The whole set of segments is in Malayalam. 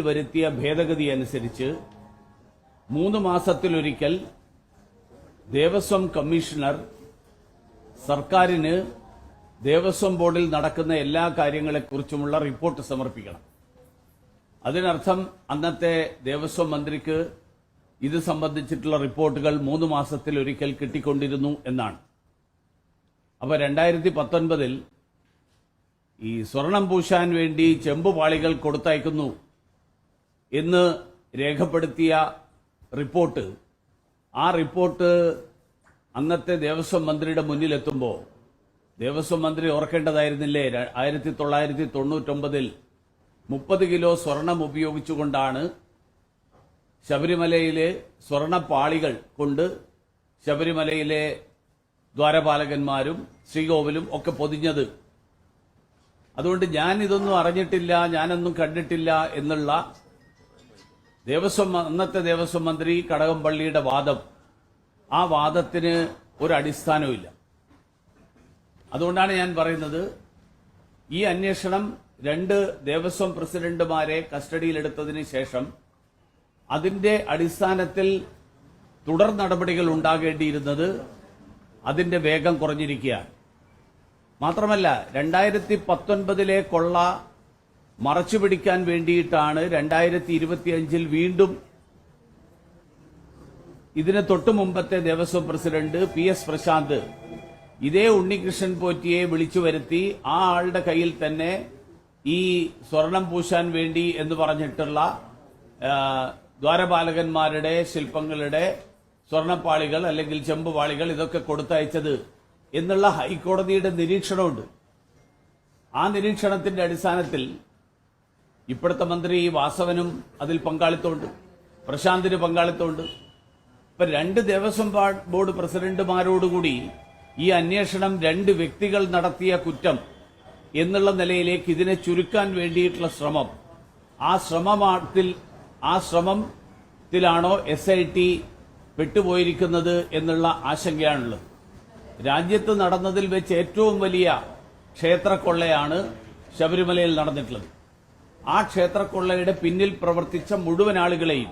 വരുത്തിയ ഭേദഗതി അനുസരിച്ച് മൂന്ന് മാസത്തിലൊരിക്കൽ ദേവസ്വം കമ്മീഷണർ സർക്കാരിന് ദേവസ്വം ബോർഡിൽ നടക്കുന്ന എല്ലാ കാര്യങ്ങളെക്കുറിച്ചുമുള്ള റിപ്പോർട്ട് സമർപ്പിക്കണം. അതിനർത്ഥം അന്നത്തെ ദേവസ്വം മന്ത്രിക്ക് ഇത് സംബന്ധിച്ചിട്ടുള്ള റിപ്പോർട്ടുകൾ മൂന്ന് മാസത്തിൽ ഒരിക്കൽ കിട്ടിക്കൊണ്ടിരുന്നു എന്നാണ്. അപ്പോൾ രണ്ടായിരത്തി പത്തൊൻപതിൽ ഈ സ്വർണം പൂശാൻ വേണ്ടി ചെമ്പുപാളികൾ കൊടുത്തയക്കുന്നു. എന്ന് രേഖപ്പെടുത്തിയ റിപ്പോർട്ട്. ആ റിപ്പോർട്ട് അന്നത്തെ ദേവസ്വം മന്ത്രിയുടെ മുന്നിലെത്തുമ്പോൾ ദേവസ്വം മന്ത്രി ഓർക്കേണ്ടതായിരുന്നില്ലേ? ആയിരത്തി തൊള്ളായിരത്തി തൊണ്ണൂറ്റൊമ്പതിൽ മുപ്പത് കിലോ സ്വർണം ഉപയോഗിച്ചുകൊണ്ടാണ് ശബരിമലയിലെ സ്വർണപ്പാളികൾ കൊണ്ട് ശബരിമലയിലെ ദ്വാരപാലകന്മാരും ശ്രീകോവിലും ഒക്കെ പൊതിഞ്ഞത്. അതുകൊണ്ട് ഞാൻ ഇതൊന്നും അറിഞ്ഞിട്ടില്ല ഞാനൊന്നും കണ്ടിട്ടില്ല എന്നുള്ള ദേവസ്വം അന്നത്തെ ദേവസ്വം മന്ത്രി കടകംപള്ളിയുടെ വാദം. ആ വാദത്തിന് ഒരു അടിസ്ഥാനവുമില്ല. അതുകൊണ്ടാണ് ഞാൻ പറയുന്നത് ഈ അന്വേഷണം രണ്ട് ദേവസ്വം പ്രസിഡന്റുമാരെ കസ്റ്റഡിയിലെടുത്തതിന് ശേഷം അതിന്റെ അടിസ്ഥാനത്തിൽ തുടർ നടപടികൾ ഉണ്ടാകേണ്ടിയിരുന്നത് അതിന്റെ വേഗം കുറഞ്ഞിരിക്കുകയാണ്. മാത്രമല്ല രണ്ടായിരത്തി പത്തൊൻപതിലെ കൊള്ള മറച്ചുപിടിക്കാൻ വേണ്ടിയിട്ടാണ് രണ്ടായിരത്തി ഇരുപത്തിയഞ്ചിൽ വീണ്ടും ഇതിന് തൊട്ടു മുമ്പത്തെ Devaswom president P S Prashant ഇതേ ഉണ്ണികൃഷ്ണൻ പോറ്റിയെ വിളിച്ചു വരുത്തി ആ ആളുടെ കയ്യിൽ തന്നെ ഈ സ്വർണം പൂശാൻ വേണ്ടി എന്ന് പറഞ്ഞിട്ടുള്ള ദ്വാരപാലകന്മാരുടെ ശില്പങ്ങളുടെ സ്വർണപ്പാളികൾ അല്ലെങ്കിൽ ചെമ്പുപാളികൾ ഇതൊക്കെ കൊടുത്തയച്ചത് എന്നുള്ള ഹൈക്കോടതിയുടെ നിരീക്ഷണമുണ്ട്. ആ നിരീക്ഷണത്തിന്റെ അടിസ്ഥാനത്തിൽ ഇപ്പോഴത്തെ മന്ത്രി വാസവനും അതിൽ പങ്കാളിത്തമുണ്ട്. പ്രശാന്തിന് പങ്കാളിത്തമുണ്ട്. ഇപ്പൊ രണ്ട് ദേവസ്വം ബോർഡ് പ്രസിഡന്റുമാരോടുകൂടി ഈ അന്വേഷണം രണ്ട് വ്യക്തികൾ നടത്തിയ കുറ്റം എന്നുള്ള നിലയിലേക്ക് ഇതിനെ ചുരുക്കാൻ വേണ്ടിയിട്ടുള്ള ശ്രമം. ആ ശ്രമത്തിൽ ആ ശ്രമത്തിലാണോ എസ് ഐ ടി പെട്ടുപോയിരിക്കുന്നത് എന്നുള്ള ആശങ്കയാണുള്ളത്. രാജ്യത്ത് നടന്നതിൽ വെച്ച് ഏറ്റവും വലിയ ക്ഷേത്രക്കൊള്ളയാണ് ശബരിമലയിൽ നടന്നിട്ടുള്ളത്. ആ ക്ഷേത്രക്കൊള്ളയുടെ പിന്നിൽ പ്രവർത്തിച്ച മുഴുവൻ ആളുകളെയും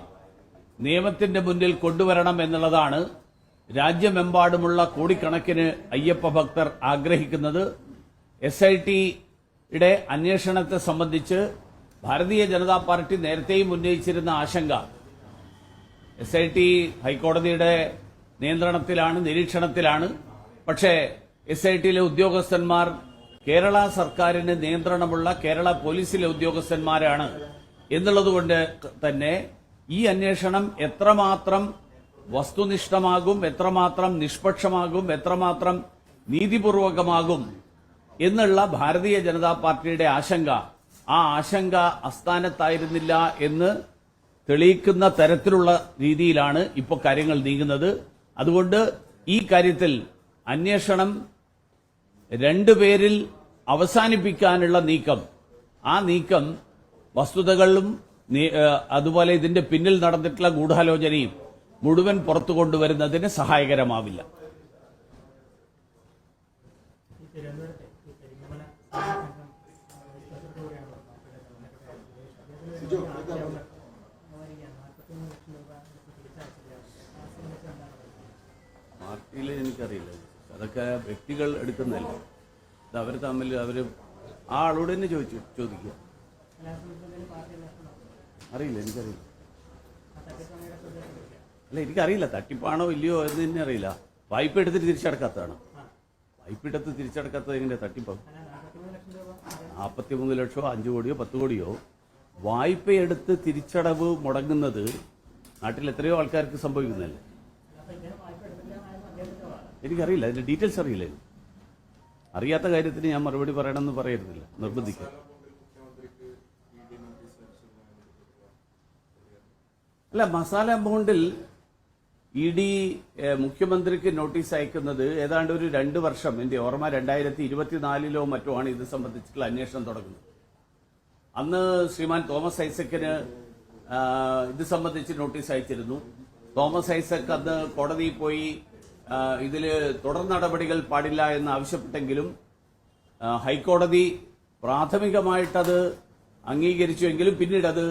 നിയമത്തിന്റെ മുന്നിൽ കൊണ്ടുവരണം എന്നുള്ളതാണ് രാജ്യമെമ്പാടുമുള്ള കോടിക്കണക്കിന് അയ്യപ്പ ഭക്തർ ആഗ്രഹിക്കുന്നത്. എസ് ഐ ടിയുടെ അന്വേഷണത്തെ സംബന്ധിച്ച് ഭാരതീയ ജനതാ പാർട്ടി നേരത്തെയും ഉന്നയിച്ചിരുന്ന ആശങ്ക എസ് ഐ ടി ഹൈക്കോടതിയുടെ നിയന്ത്രണത്തിലാണ് നിരീക്ഷണത്തിലാണ്. പക്ഷേ എസ് ഐ ടിയിലെ ഉദ്യോഗസ്ഥന്മാർ കേരള സർക്കാരിന് നിയന്ത്രണമുള്ള കേരള പോലീസിലെ ഉദ്യോഗസ്ഥന്മാരാണ് എന്നുള്ളതുകൊണ്ട് തന്നെ ഈ അന്വേഷണം എത്രമാത്രം വസ്തുനിഷ്ഠമാകും എത്രമാത്രം നിഷ്പക്ഷമാകും എത്രമാത്രം നീതിപൂർവകമാകും എന്നുള്ള ഭാരതീയ ജനതാ പാർട്ടിയുടെ ആശങ്ക. ആ ആശങ്ക അസ്ഥാനത്തായിരുന്നില്ല എന്ന് തെളിയിക്കുന്ന തരത്തിലുള്ള രീതിയിലാണ് ഇപ്പോൾ കാര്യങ്ങൾ നീങ്ങുന്നത്. അതുകൊണ്ട് ഈ കാര്യത്തിൽ അന്വേഷണം രണ്ടുപേരിൽ അവസാനിപ്പിക്കാനുള്ള നീക്കം. ആ നീക്കം വസ്തുതകളും അതുപോലെ ഇതിന്റെ പിന്നിൽ നടന്നിട്ടുള്ള ഗൂഢാലോചനയും മുഴുവൻ പുറത്തു കൊണ്ടുവരുന്നതിന് സഹായകരമാവില്ല. പാർട്ടിയിൽ എനിക്കറിയില്ല. അതൊക്കെ വ്യക്തികൾ എടുക്കുന്നതല്ല? ഇത് അവർ തമ്മിൽ അവർ ആ ആളോട് തന്നെ ചോദിച്ചു ചോദിക്കുക. അറിയില്ല എനിക്കറിയില്ല. അല്ല എനിക്കറിയില്ല തട്ടിപ്പാണോ ഇല്ലയോ എന്ന് തന്നെ അറിയില്ല. വായ്പ എടുത്തിട്ട് തിരിച്ചടക്കാത്തതാണ്? വായ്പ എടുത്ത് തിരിച്ചടക്കാത്തത് എങ്ങനെ തട്ടിപ്പം? നാൽപ്പത്തി നാൽപ്പത്തിമൂന്ന് ലക്ഷമോ അഞ്ച് കോടിയോ പത്ത് കോടിയോ? വായ്പയെടുത്ത് തിരിച്ചടവ് മുടങ്ങുന്നത് നാട്ടിൽ എത്രയോ ആൾക്കാർക്ക് സംഭവിക്കുന്നതല്ലേ അപ്പോൾ ഇങ്ങനെ വായ്പ എടുത്തില്ല എന്നായിരുന്നു അദ്ദേഹത്തിന്റെ വാദം എനിക്കറിയില്ല അതിന്റെ ഡീറ്റെയിൽസ് അറിയില്ല അറിയാത്ത കാര്യത്തിന് ഞാൻ മറുപടി പറയണമെന്ന് പറയരുതില്ല നിർബന്ധിക്കുക. അല്ല മസാല ബോണ്ടിൽ ഇ ഡി മുഖ്യമന്ത്രിക്ക് നോട്ടീസ് അയക്കുന്നത് ഏതാണ്ട് ഒരു രണ്ട് വർഷം എന്റെ ഓർമ്മ രണ്ടായിരത്തി ഇരുപത്തിനാലിലോ മറ്റോ ആണ് ഇത് സംബന്ധിച്ചിട്ടുള്ള അന്വേഷണം തുടങ്ങുന്നത്. അന്ന് ശ്രീമാൻ തോമസ് ഐസക്കിന് ഇത് സംബന്ധിച്ച് നോട്ടീസ് അയച്ചിരുന്നു. തോമസ് ഐസക് അന്ന് കോടതിയിൽ പോയി ആ, ഇതിൽ തുടർ നടപടികൾ പാടില്ല എന്ന് ആവശ്യപ്പെട്ടെങ്കിലും ഹൈക്കോടതി പ്രാഥമികമായിട്ടത് അംഗീകരിച്ചുവെങ്കിലും പിന്നീട് അത്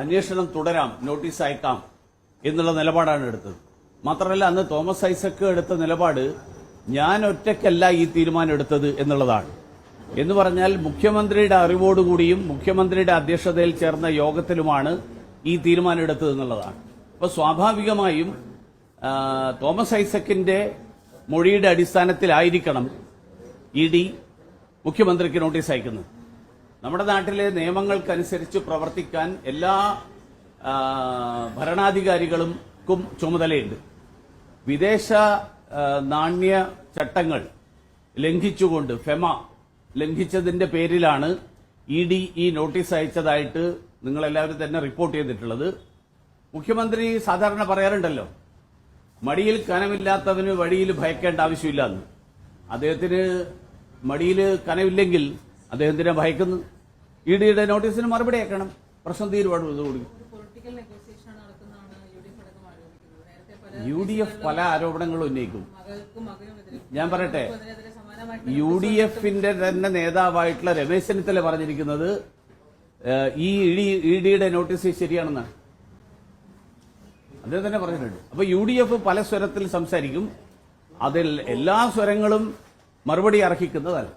അന്വേഷണം തുടരാം നോട്ടീസ് അയക്കാം എന്നുള്ള നിലപാടാണ് എടുത്തത്. മാത്രമല്ല അന്ന് തോമസ് ഐസക്ക് എടുത്ത നിലപാട് ഞാൻ ഒറ്റയ്ക്കല്ല ഈ തീരുമാനം എടുത്തത് എന്നുള്ളതാണ്. എന്ന് പറഞ്ഞാൽ മുഖ്യമന്ത്രിയുടെ അറിവോടുകൂടിയും മുഖ്യമന്ത്രിയുടെ അധ്യക്ഷതയിൽ ചേർന്ന യോഗത്തിലുമാണ് ഈ തീരുമാനം എടുത്തത് എന്നുള്ളതാണ്. അപ്പോൾ സ്വാഭാവികമായും തോമസ് ഐസക്കിന്റെ മൊഴിയുടെ അടിസ്ഥാനത്തിലായിരിക്കണം ഇ ഡി മുഖ്യമന്ത്രിക്ക് നോട്ടീസ് അയക്കുന്നത്. നമ്മുടെ നാട്ടിലെ നിയമങ്ങൾക്കനുസരിച്ച് പ്രവർത്തിക്കാൻ എല്ലാ ഭരണാധികാരികൾക്കും ചുമതലയുണ്ട്. വിദേശ നാണ്യ ചട്ടങ്ങൾ ലംഘിച്ചുകൊണ്ട് ഫെമ ലംഘിച്ചതിന്റെ പേരിലാണ് ഇ ഡി ഈ നോട്ടീസ് അയച്ചതായിട്ട് നിങ്ങളെല്ലാവരും തന്നെ റിപ്പോർട്ട് ചെയ്തിട്ടുള്ളത്. മുഖ്യമന്ത്രി സാധാരണ പറയാറുണ്ടല്ലോ മടിയിൽ കനമില്ലാത്തവന് വഴിയിൽ ഭയക്കേണ്ട ആവശ്യമില്ല എന്ന് അദ്ദേഹത്തിന് മടിയിൽ കനമില്ലെങ്കിൽ അദ്ദേഹത്തിനെ ഭയക്കുന്നു? ഇ ഡിയുടെ നോട്ടീസിന് മറുപടി അയക്കണം. പ്രശ്നം നെഗോസിയേഷൻ നടക്കുന്നതാണ് യു ഡി എഫ് പല ആരോപണങ്ങളും ഉന്നയിക്കും. ഞാൻ പറയട്ടെ യു ഡി എഫിന്റെ തന്നെ നേതാവായിട്ടുള്ള രമേശ് ചെന്നിത്തല പറഞ്ഞിരിക്കുന്നത് ഈ ഇ ഡിയുടെ നോട്ടീസ് ശരിയാണെന്നാണ്. അദ്ദേഹം തന്നെ പറഞ്ഞിട്ടുണ്ട്. അപ്പൊ യു ഡി എഫ് പല സ്വരത്തിൽ സംസാരിക്കും. അതിൽ എല്ലാ സ്വരങ്ങളും മറുപടി അർഹിക്കുന്നതല്ല.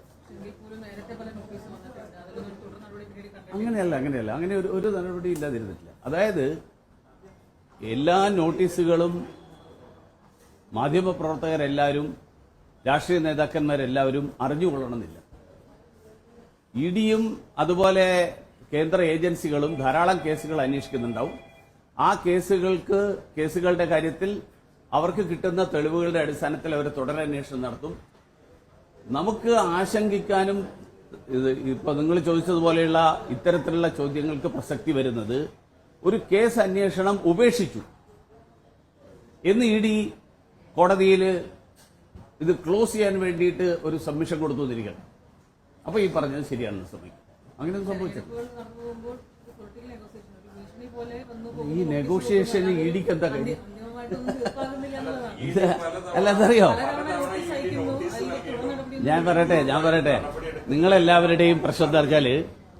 അങ്ങനെയല്ല അങ്ങനെയല്ല. അങ്ങനെ ഒരു ഒരു നടപടി ഇല്ലാതിരുന്നിട്ടില്ല. അതായത് എല്ലാ നോട്ടീസുകളും മാധ്യമപ്രവർത്തകരെല്ലാവരും രാഷ്ട്രീയ നേതാക്കന്മാരെല്ലാവരും അറിഞ്ഞുകൊള്ളണമെന്നില്ല. ഇ ഡിയും അതുപോലെ കേന്ദ്ര ഏജൻസികളും ധാരാളം കേസുകൾ അന്വേഷിക്കുന്നുണ്ടാവും. ആ കേസുകൾക്ക് കേസുകളുടെ കാര്യത്തിൽ അവർക്ക് കിട്ടുന്ന തെളിവുകളുടെ അടിസ്ഥാനത്തിൽ അവർ തുടരന്വേഷണം നടത്തും. നമുക്ക് ആശങ്കിക്കാനും ഇത് ഇപ്പൊ നിങ്ങൾ ചോദിച്ചതുപോലെയുള്ള ഇത്തരത്തിലുള്ള ചോദ്യങ്ങൾക്ക് പ്രസക്തി വരുന്നത് ഒരു കേസ് അന്വേഷണം ഉപേക്ഷിച്ചു. എന്ന് ഇ ഡി കോടതിയിൽ ഇത് ക്ലോസ് ചെയ്യാൻ വേണ്ടിയിട്ട് ഒരു സബ്മിഷൻ കൊടുത്തു എന്നിരിക്കണം അപ്പൊ ഈ പറഞ്ഞത് ശരിയാണെന്ന് ശ്രമിക്കും അങ്ങനെ സംഭവിച്ചത് ഇപ്പോൾ നടന്നു പോകുമ്പോൾ ഒരു പൊളിറ്റിക്കൽ നെഗോസിയേഷൻ ഒരു ഭീഷണി പോലെ വന്നു ഈ നെഗോഷിയേഷൻ ഇടിക്ക് എന്താ കഴിഞ്ഞു ഇത് അല്ല അതറിയോ? നടപടി ഞാൻ പറയട്ടെ ഞാൻ പറയട്ടെ. നിങ്ങളെല്ലാവരുടെയും പ്രശ്നം എന്താ വെച്ചാൽ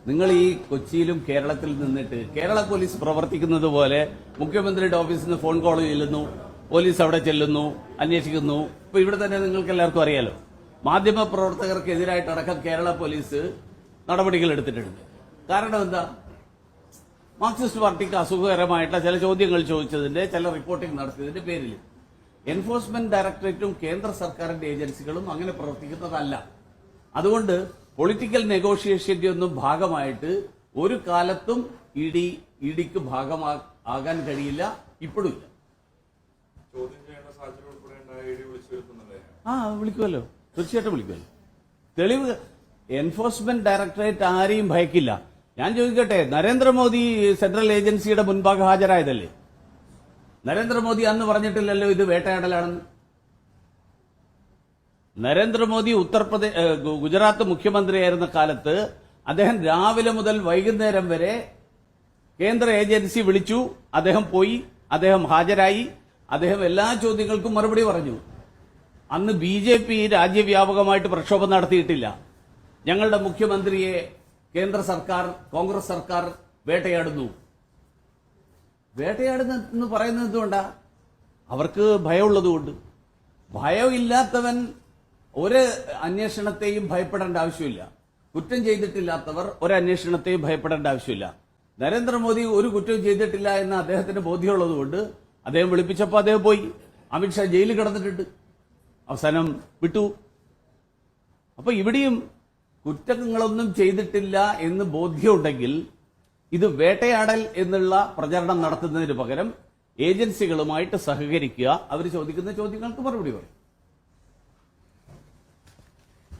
നിങ്ങൾ ഈ കൊച്ചിയിലും കേരളത്തിൽ നിന്നിട്ട് കേരള പോലീസ് പ്രവർത്തിക്കുന്നത് പോലെ മുഖ്യമന്ത്രിയുടെ ഓഫീസിൽ നിന്ന് ഫോൺ കോൾ ചെല്ലുന്നു പോലീസ് അവിടെ ചെല്ലുന്നു അന്വേഷിക്കുന്നു. ഇപ്പൊ ഇവിടെ തന്നെ നിങ്ങൾക്ക് എല്ലാവർക്കും അറിയാലോ. മാധ്യമ പ്രവർത്തകർക്കെതിരായിട്ടടക്കം കേരള പോലീസ് നടപടികൾ എടുത്തിട്ടുണ്ട്. കാരണം എന്താ? മാർക്സിസ്റ്റ് പാർട്ടിക്ക് അസുഖകരമായിട്ടുള്ള ചില ചോദ്യങ്ങൾ ചോദിച്ചതിന്റെ ചില റിപ്പോർട്ടിംഗ് നടത്തിയതിന്റെ പേരിൽ എൻഫോഴ്സ്മെന്റ് ഡയറക്ടറേറ്റും കേന്ദ്ര സർക്കാരിന്റെ ഏജൻസികളും അങ്ങനെ പ്രവർത്തിക്കുന്നതല്ല. അതുകൊണ്ട് പൊളിറ്റിക്കൽ നെഗോഷിയേഷന്റെ ഒന്നും ഭാഗമായിട്ട് ഒരു കാലത്തും ഇ ഡി ഇ ഡിക്ക് ഭാഗമാകാൻ കഴിയില്ല ഇപ്പോഴും ഇല്ല. ആ വിളിക്കുമല്ലോ. തീർച്ചയായിട്ടും വിളിക്കുമല്ലോ. തെളിവ് എൻഫോഴ്സ്മെന്റ് ഡയറക്ടറേറ്റ് ആരെയും ഭയക്കില്ല. ഞാൻ ചോദിക്കട്ടെ നരേന്ദ്രമോദി സെൻട്രൽ ഏജൻസിയുടെ മുൻപാകെ ഹാജരായതല്ലേ? നരേന്ദ്രമോദി അന്ന് പറഞ്ഞിട്ടില്ലല്ലോ ഇത് വേട്ടയാടലാണെന്ന്. നരേന്ദ്രമോദി ഉത്തർപ്രദേശ് ഗുജറാത്ത് മുഖ്യമന്ത്രിയായിരുന്ന കാലത്ത് അദ്ദേഹം രാവിലെ മുതൽ വൈകുന്നേരം വരെ കേന്ദ്ര ഏജൻസി വിളിച്ചു അദ്ദേഹം പോയി അദ്ദേഹം ഹാജരായി അദ്ദേഹം എല്ലാ ചോദ്യങ്ങൾക്കും മറുപടി പറഞ്ഞു. അന്ന് ബി രാജ്യവ്യാപകമായിട്ട് പ്രക്ഷോഭം നടത്തിയിട്ടില്ല. ഞങ്ങളുടെ മുഖ്യമന്ത്രിയെ കേന്ദ്ര സർക്കാർ കോൺഗ്രസ് സർക്കാർ വേട്ടയാടുന്നു. വേട്ടയാടുന്ന എന്ന് പറയുന്നത് എന്തുകൊണ്ടാ? അവർക്ക് ഭയമുള്ളതുകൊണ്ട്. ഭയമില്ലാത്തവൻ ഒരു അന്വേഷണത്തെയും ഭയപ്പെടേണ്ട ആവശ്യമില്ല. കുറ്റം ചെയ്തിട്ടില്ലാത്തവർ ഒരു അന്വേഷണത്തെയും ഭയപ്പെടേണ്ട ആവശ്യമില്ല. നരേന്ദ്രമോദി ഒരു കുറ്റവും ചെയ്തിട്ടില്ല എന്ന് അദ്ദേഹത്തിന് ബോധ്യമുള്ളതുകൊണ്ട് അദ്ദേഹം വിളിപ്പിച്ചപ്പോൾ അദ്ദേഹം പോയി. അമിത്ഷാ ജയിലിൽ കിടന്നിട്ടുണ്ട്. അവസാനം വിട്ടു. അപ്പൊ ഇവിടെയും കുറ്റങ്ങളൊന്നും ചെയ്തിട്ടില്ല എന്ന് ബോധ്യമുണ്ടെങ്കിൽ ഇത് വേട്ടയാടൽ എന്നുള്ള പ്രചരണം നടത്തുന്നതിന് പകരം ഏജൻസികളുമായിട്ട് സഹകരിക്കുക. അവർ ചോദിക്കുന്ന ചോദ്യങ്ങൾക്ക് മറുപടി പറയും.